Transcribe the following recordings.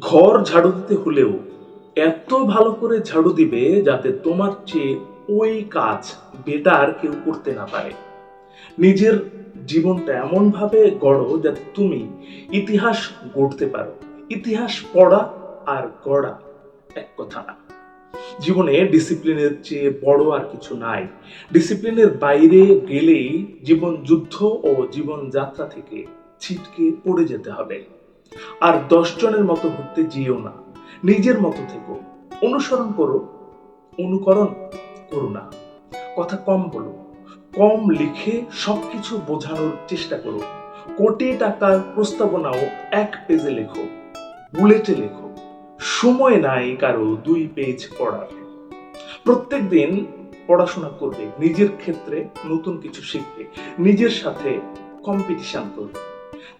ঘর ঝাড়ু দিতে হলেও এত ভালো করে ঝাড়ু দিবে যাতে তোমার চেয়ে ওই কাজ বেটার কেউ করতে না পারে। নিজের জীবনটা এমন ভাবে গড়ো যাতে তুমি ইতিহাস গড়তে পারো। ইতিহাস পড়া আর গড়া এক কথা না। জীবনে ডিসিপ্লিনের চেয়ে বড় আর কিছু নাই। ডিসিপ্লিনের বাইরে গেলেই জীবন যুদ্ধ ও জীবন যাত্রা থেকে ছিটকে পড়ে যেতে হবে। আর দশ জনের মতো ঘুরতে যেও না। নিজের মতো থেকো। অনুসরণ করো। অনুকরণ করো না। কথা কম বলো। কম লিখে সবকিছু বোঝানোর চেষ্টা করো। কোটি টাকার প্রস্তাবনাও এক পেজে লেখো। বুলেটে লেখো। সময় নাই কারও দুই পেজ পড়ার। প্রত্যেক দিন পড়াশোনা করবে। নিজের ক্ষেত্রে নতুন কিছু শিখবে। নিজের সাথে কম্পিটিশন করবে।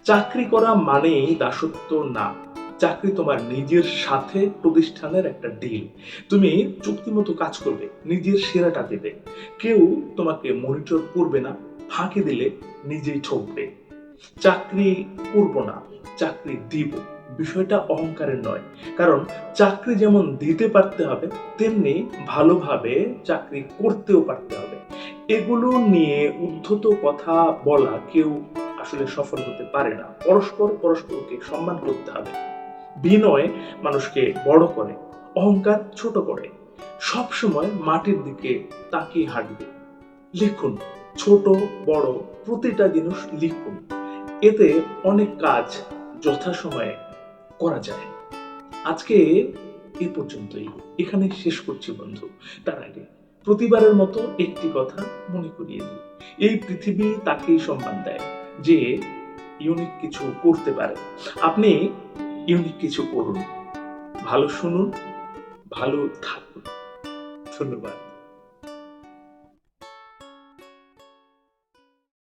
চাকরি করা মানেই দাসত্ব না। চাকরি তোমার নিজের সাথে প্রতিষ্ঠানের একটা ডিল তুমি চুক্তিমতো কাজ করবে, নিজের সেরাটা দেবে। কেউ তোমাকে মনিটর করবে না, ফাঁকি দিলে নিজেই ঠকবে। চাকরি করব না, চাকরি দিব। বিষয়টা অহংকারের নয়। কারণ চাকরি যেমন দিতে পারতে হবে, তেমনি ভালোভাবে চাকরি করতেও পারতে হবে। এগুলো নিয়ে উদ্ধত কথা বলা কেউ আসলে সফল হতে পারে না। পরস্পর পরস্পরকে সম্মান করতে হবে। বিনয় মানুষকে বড় করে, অহংকার ছোট করে। সব সময় মাটির দিকে তাকিয়ে হাঁটবে। লিখুন, ছোট, বড়, প্রতিটা জিনিস লিখুন। এতে অনেক কাজ যথাসময়ে করা যায়। আজকে এ পর্যন্তই। এখানে শেষ করছি বন্ধু। তার আগে প্রতিবারের মতো একটি কথা মনে করিয়ে দিই। এই পৃথিবী তাকেই সম্মান দেয়। যে ইউনিক কিছু করতে পারে। আপনি ইউনিক কিছু করুন। ভালো শুনুন ভালো থাকুন। ধন্যবাদ।